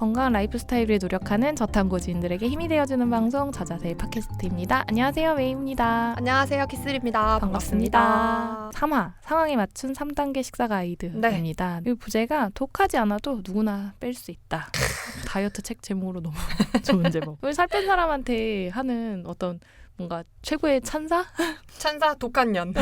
건강한 라이프 스타일을 노력하는 저탄고지인들에게 힘이 되어주는 방송 저자세의 팟캐스트입니다. 안녕하세요, 웨이입니다. 안녕하세요, 키스리입니다. 반갑습니다. 3화 상황에 맞춘 3단계 식사 가이드입니다. 이 부제가 독하지 않아도 누구나 뺄 수 있다. 다이어트 책 제목으로 너무 좋은 제목. 살 뺀 사람한테 하는 어떤 뭔가 최고의 찬사? 찬사 독한 년.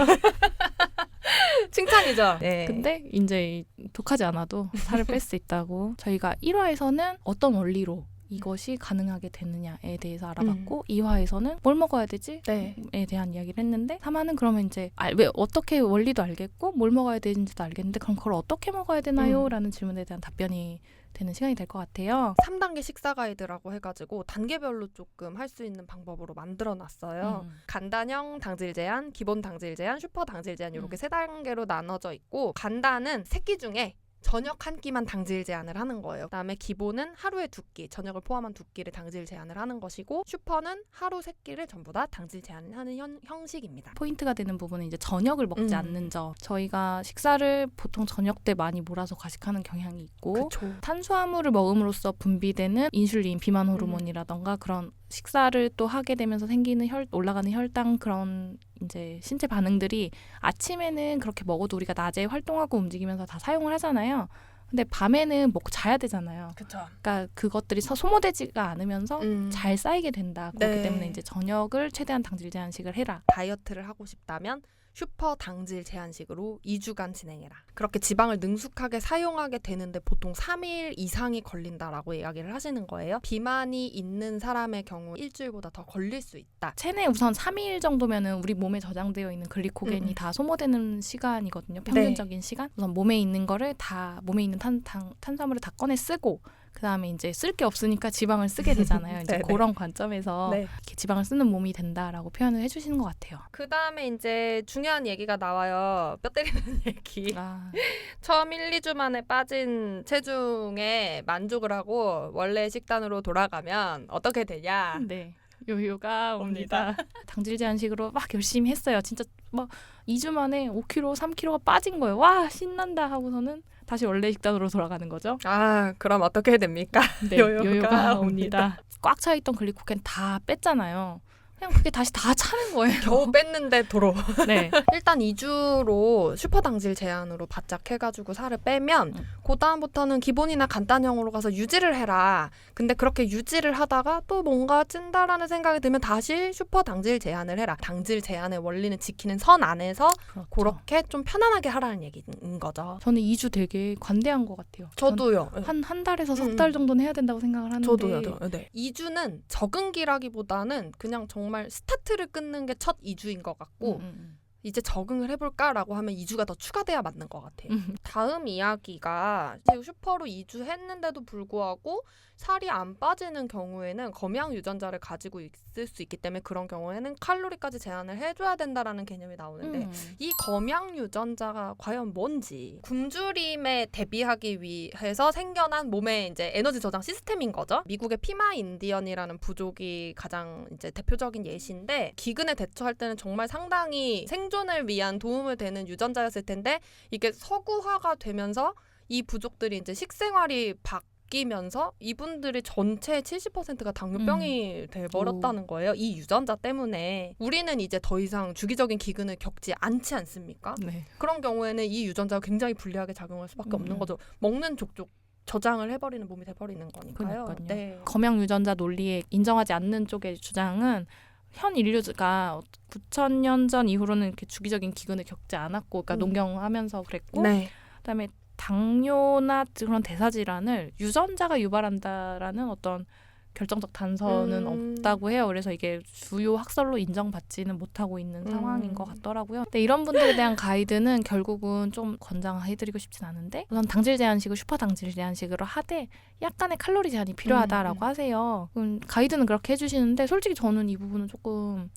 칭찬이죠. 네. 근데 이제 이 독하지 않아도 살을 뺄 수 있다고 저희가 1화에서는 어떤 원리로 이것이 가능하게 되느냐에 대해서 알아봤고 2화에서는 뭘 먹어야 되지? 네. 에 대한 이야기를 했는데 3화는 그러면 이제 알, 왜 어떻게 원리도 알겠고 뭘 먹어야 되는지도 알겠는데 그럼 그걸 어떻게 먹어야 되나요? 음. 라는 질문에 대한 답변이 되는 시간이 될 것 같아요. 3단계 식사 가이드라고 해가지고 단계별로 조금 할 수 있는 방법으로 만들어 놨어요. 음. 간단형 당질 제한, 기본 당질 제한, 슈퍼 당질 제한 이렇게 음. 세 단계로 나눠져 있고 간단은 세끼 중에 저녁 한 끼만 당질 제한을 하는 거예요. 그다음에 기본은 하루에 두 끼, 저녁을 포함한 두 끼를 당질 제한을 하는 것이고 슈퍼는 하루 세 끼를 전부 다 당질 제한하는 현, 형식입니다. 포인트가 되는 부분은 이제 저녁을 먹지 음. 않는 점. 저희가 식사를 보통 저녁 때 많이 몰아서 과식하는 경향이 있고 그쵸. 탄수화물을 먹음으로써 분비되는 인슐린, 비만 음. 호르몬이라던가 그런 식사를 또 하게 되면서 생기는 혈 올라가는 혈당 그런 이제 신체 반응들이 아침에는 그렇게 먹어도 우리가 낮에 활동하고 움직이면서 다 사용을 하잖아요. 근데 밤에는 먹고 자야 되잖아요. 그쵸. 그러니까 그것들이 서- 소모되지가 않으면서 음. 잘 쌓이게 된다. 그렇기 네. 때문에 이제 저녁을 최대한 당질 제한식을 해라. 다이어트를 하고 싶다면 슈퍼 당질 제한식으로 2주간 진행해라. 그렇게 지방을 능숙하게 사용하게 되는데 보통 3일 이상이 걸린다라고 이야기를 하시는 거예요. 비만이 있는 사람의 경우 일주일보다 더 걸릴 수 있다. 체내 우선 3일 정도면은 우리 몸에 저장되어 있는 글리코겐이 음, 음. 다 소모되는 시간이거든요. 평균적인 시간. 우선 몸에 있는 거를 다 몸에 있는 탄, 탄, 탄수화물을 다 꺼내 쓰고 그다음에 이제 쓸 게 없으니까 지방을 쓰게 되잖아요. 이제 네네. 그런 관점에서 네. 이렇게 지방을 쓰는 몸이 된다라고 표현을 해 주시는 것 같아요. 그 다음에 이제 중요한 얘기가 나와요. 뼈 때리는 얘기. 아, 처음 1, 2주 만에 빠진 체중에 만족을 하고 원래 식단으로 돌아가면 어떻게 되냐? 네. 요요가 옵니다. 옵니다. 당질 제한식으로 막 열심히 했어요. 진짜 막 2주 만에 5kg, 3kg가 빠진 거예요. 와, 신난다 하고서는 다시 원래 식단으로 돌아가는 거죠. 아, 그럼 어떻게 됩니까? 네, 요요가 요요가 옵니다. 꽉차 있던 글리코겐 다 뺐잖아요. 그냥 그게 다시 다 차는 거예요. 겨우 뺐는데 도로. 네. 일단 2주로 슈퍼 당질 제한으로 바짝 해가지고 살을 빼면 음. 그 다음부터는 기본이나 간단형으로 가서 유지를 해라. 근데 그렇게 유지를 하다가 또 뭔가 찐다라는 생각이 들면 다시 슈퍼 당질 제한을 해라. 당질 제한의 원리는 지키는 선 안에서 그렇죠. 그렇게 좀 편안하게 하라는 얘기인 거죠. 저는 2주 되게 관대한 것 같아요. 저도요. 한 한 달에서 음, 석달 정도는 해야 된다고 생각을 하는데. 저도요. 네. 2주는 적응기라기보다는 그냥 정말 스타트를 끊는 게 첫 2주인 것 같고 음, 음, 이제 적응을 해볼까라고 하면 2주가 더 추가돼야 맞는 것 같아요. 음. 다음 이야기가 지금 슈퍼로 2주 했는데도 불구하고 살이 안 빠지는 경우에는 검양 유전자를 가지고 있을 수 있기 때문에 그런 경우에는 칼로리까지 제한을 해줘야 된다라는 개념이 나오는데 음. 이 검양 유전자가 과연 뭔지 굶주림에 대비하기 위해서 생겨난 몸의 이제 에너지 저장 시스템인 거죠. 미국의 피마 인디언이라는 부족이 가장 이제 대표적인 예시인데 기근에 대처할 때는 정말 상당히 생존 을 위한 도움을 되는 유전자였을 텐데 이게 서구화가 되면서 이 부족들이 이제 식생활이 바뀌면서 이분들이 전체 70%가 당뇨병이 돼버렸다는 거예요. 이 유전자 때문에 우리는 이제 더 이상 주기적인 기근을 겪지 않지 않습니까? 네. 그런 경우에는 이 유전자가 굉장히 불리하게 작용할 수밖에 음. 없는 거죠. 먹는 족족 저장을 해버리는 몸이 돼버리는 거니까요. 그러니까요. 네. 검양 유전자 논리에 인정하지 않는 쪽의 주장은 현 인류가 9천년 전 이후로는 이렇게 주기적인 기근을 겪지 않았고, 그러니까 음. 농경하면서 그랬고, 네. 그다음에 당뇨나 그런 대사 질환을 유전자가 유발한다라는 어떤 결정적 단서는 음. 없다고 해요. 그래서 이게 주요 학설로 인정받지는 못하고 있는 음. 상황인 것 같더라고요. 근데 이런 분들에 대한 가이드는 결국은 좀 권장해드리고 싶진 않은데 우선 당질 제한식을 슈퍼 당질 제한식으로 하되 약간의 칼로리 제한이 필요하다라고 음, 음. 하세요. 음, 가이드는 그렇게 해주시는데 솔직히 저는 이 부분은 조금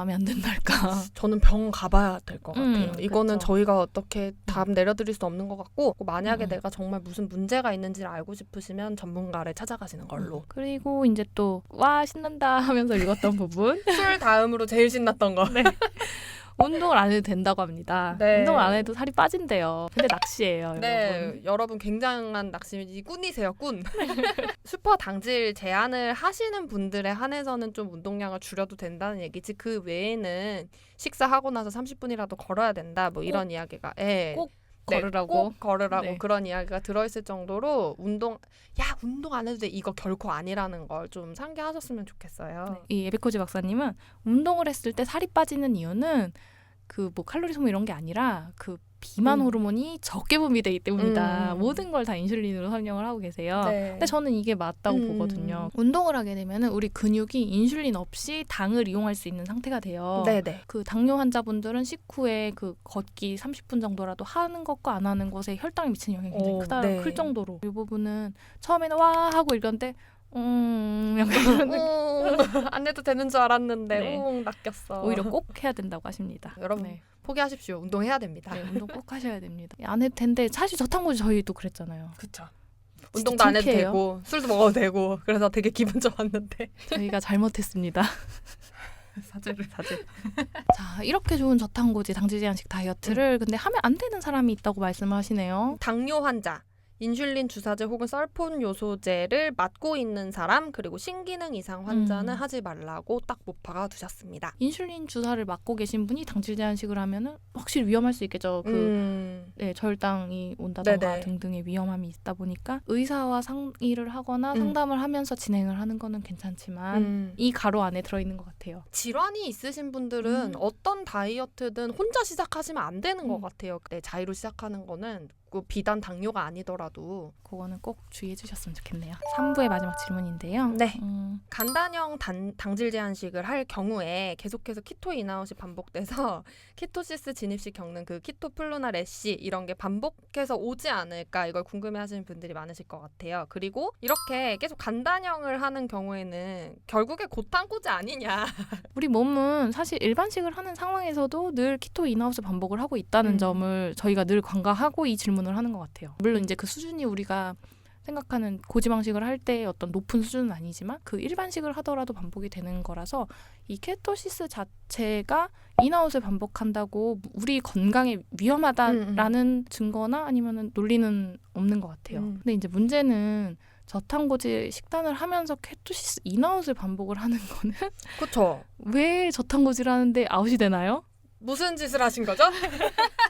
마음에 안 든달까. 저는 병원 가봐야 될 것 음, 같아요. 이거는 그쵸. 저희가 어떻게 답 내려드릴 수 없는 것 같고 만약에 음. 내가 정말 무슨 문제가 있는지를 알고 싶으시면 전문가를 찾아가시는 걸로. 그리고 이제 또 와 신난다 하면서 읽었던 부분 술 다음으로 제일 신났던 거. 네. 운동을 안 해도 된다고 합니다. 네. 운동을 안 해도 살이 빠진대요. 근데 낚시예요, 네, 여러분. 여러분 굉장한 낚시 꾼이세요, 꾼. 슈퍼 당질 제한을 하시는 분들에 한해서는 좀 운동량을 줄여도 된다는 얘기지. 그 외에는 식사하고 나서 30분이라도 걸어야 된다. 뭐 이런 이야기가. 예. 꼭 네, 걸으라고. 꼭 걸으라고 네. 그런 이야기가 들어있을 정도로 운동 야 운동 안 해도 돼 이거 결코 아니라는 걸 좀 상기하셨으면 좋겠어요. 이 에비코지 박사님은 운동을 했을 때 살이 빠지는 이유는 그 뭐 칼로리 소모 이런 게 아니라 그 비만 음. 호르몬이 적게 분비되기 때문이다. 음. 모든 걸 다 인슐린으로 설명을 하고 계세요. 네. 근데 저는 이게 맞다고 음. 보거든요. 운동을 하게 되면 우리 근육이 인슐린 없이 당을 이용할 수 있는 상태가 돼요. 네네. 그 당뇨 환자분들은 식후에 그 걷기 30분 정도라도 하는 것과 안 하는 것에 혈당에 미치는 영향이 굉장히 오, 크다 네. 클 정도로 이 부분은 처음에는 와 하고 이런데 음 약간 오, 안 해도 되는 줄 알았는데 네. 오 낚였어. 오히려 꼭 해야 된다고 하십니다. 여러분 네. 포기하십시오. 운동해야 됩니다. 네, 운동 꼭 하셔야 됩니다. 안 해도 된데 사실 저탄고지 저희도 그랬잖아요. 그쵸. 운동도 안 해도 창피해요. 되고 술도 먹어도 되고 그래서 되게 기분 좋았는데 저희가 잘못했습니다. 사죄를 사실. 자 이렇게 좋은 저탄고지 당질 제한식 다이어트를 근데 하면 안 되는 사람이 있다고 말씀하시네요. 당뇨 환자, 인슐린 주사제 혹은 썰폰 요소제를 맞고 있는 사람 그리고 신기능 이상 환자는 음. 하지 말라고 딱못 박아 두셨습니다. 인슐린 주사를 맞고 계신 분이 당질 제한식을 하면은 확실히 위험할 수 있겠죠. 그 음. 네, 절당이 온다던가 네네. 등등의 위험함이 있다 보니까 의사와 상의를 하거나 음. 상담을 하면서 진행을 하는 거는 괜찮지만 음. 이 가로 안에 들어 있는 것 같아요. 질환이 있으신 분들은 음. 어떤 다이어트든 혼자 시작하시면 안 되는 것 음. 같아요. 네, 자의로 시작하는 거는 그 비단 당뇨가 아니더라도 그거는 꼭 주의해 주셨으면 좋겠네요. 3부의 마지막 질문인데요. 네. 음, 간단형 단, 당질 제한식을 할 경우에 계속해서 키토 인아웃이 반복돼서 키토시스 진입 시 겪는 그 키토 플루나 래시 이런 게 반복해서 오지 않을까 이걸 궁금해하시는 분들이 많으실 것 같아요. 그리고 이렇게 계속 간단형을 하는 경우에는 결국에 고탄고지 아니냐. 우리 몸은 사실 일반식을 하는 상황에서도 늘 키토 인아웃을 반복을 하고 있다는 음. 점을 저희가 늘 관가하고 이 질문 을 하는 것 같아요. 물론 이제 그 수준이 우리가 생각하는 고지방식을 할 때 어떤 높은 수준은 아니지만 그 일반식을 하더라도 반복이 되는 거라서 이 케토시스 자체가 인아웃을 반복한다고 우리 건강에 위험하다라는 증거나 아니면은 논리는 없는 것 같아요. 음. 근데 이제 문제는 저탄고지 식단을 하면서 케토시스 인아웃을 반복을 하는 거는 그렇죠. 왜 저탄고지를 하는데 아웃이 되나요? 무슨 짓을 하신 거죠?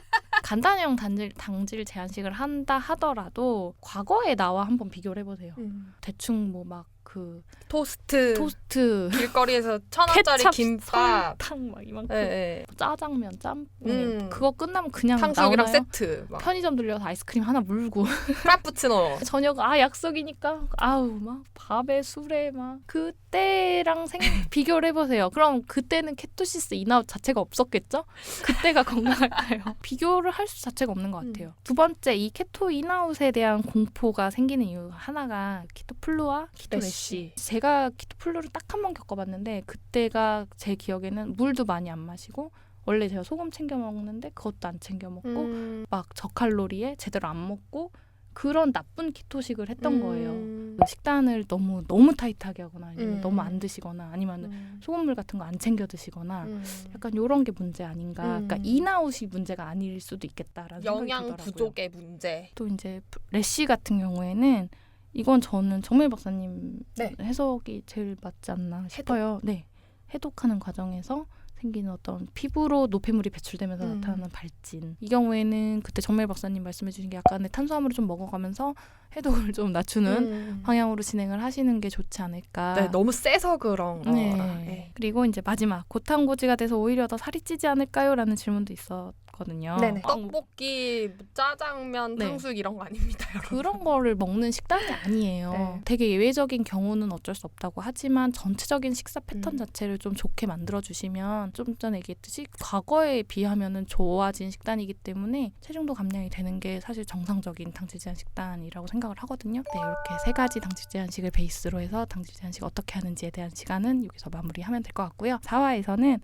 간단형 단질, 당질 제한식을 한다 하더라도 과거의 나와 한번 비교를 해보세요. 대충 뭐막 그 토스트, 토스트, 길거리에서 천 원짜리 케찹, 김밥, 설탕 막 이만큼 네, 네. 짜장면, 짬뽕 음. 그거 끝나면 그냥 탕수육이랑 나오나요? 세트, 막 편의점 들려서 아이스크림 하나 물고 프라푸치노. 저녁 아 약속이니까 아우 막 밥에 술에 막 그때랑 생 비교를 해보세요. 그럼 그때는 케토시스 인아웃 자체가 없었겠죠? 그때가 건강할까요? 비교를 할 수 자체가 없는 것 같아요. 두 번째 이 케토 인아웃에 대한 공포가 생기는 이유 하나가 키토 플루와 키토 래시. 래시. 제가 키토 플루를 딱 한 번 겪어봤는데 그때가 제 기억에는 물도 많이 안 마시고 원래 제가 소금 챙겨 먹는데 그것도 안 챙겨 먹고 음. 막 저칼로리에 제대로 안 먹고 그런 나쁜 키토식을 했던 거예요. 음. 그 식단을 너무 너무 타이트하게 하거나 아니면 음. 너무 안 드시거나 아니면 음. 소금물 같은 거 안 챙겨 드시거나 음. 약간 요런 게 문제 아닌가. 음. 그러니까 인아웃이 문제가 아닐 수도 있겠다라는 생각이 들더라고요. 부족의 문제. 또 이제 래시 같은 경우에는 이건 저는 정밀 박사님 네. 해석이 제일 맞지 않나 싶어요. 네. 해독하는 과정에서 생기는 어떤 피부로 노폐물이 배출되면서 음. 나타나는 발진. 이 경우에는 그때 정밀 박사님 말씀해 주신 게 약간의 탄수화물을 좀 먹어가면서 해독을 좀 낮추는 음. 방향으로 진행을 하시는 게 좋지 않을까. 네, 너무 세서 그런 거라. 네. 네. 그리고 이제 마지막 고탄고지가 돼서 오히려 더 살이 찌지 않을까요?라는 질문도 있었 거든요. 네네. 떡볶이, 뭐 짜장면, 네. 탕수육 이런 거 아닙니다, 여러분. 그런 거를 먹는 식단이 아니에요. 네. 되게 예외적인 경우는 어쩔 수 없다고 하지만 전체적인 식사 패턴 음. 자체를 좀 좋게 만들어 주시면 좀 전에 얘기했듯이 과거에 비하면은 좋아진 식단이기 때문에 체중도 감량이 되는 게 사실 정상적인 당질 제한 식단이라고 생각을 하거든요. 네, 이렇게 세 가지 당질 제한식을 베이스로 해서 당질 제한식 어떻게 하는지에 대한 시간은 여기서 마무리하면 될 것 같고요. 4화에서는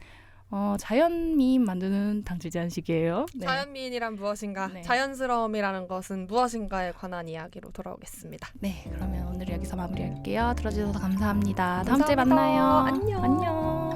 어, 자연 미인 만드는 당질 제한식이에요. 네. 자연 미인이란 무엇인가, 네. 자연스러움이라는 것은 무엇인가에 관한 이야기로 돌아오겠습니다. 네, 그러면 오늘 여기서 마무리할게요. 들어주셔서 감사합니다. 다음 주에 감사합니다. 만나요. 안녕. 안녕.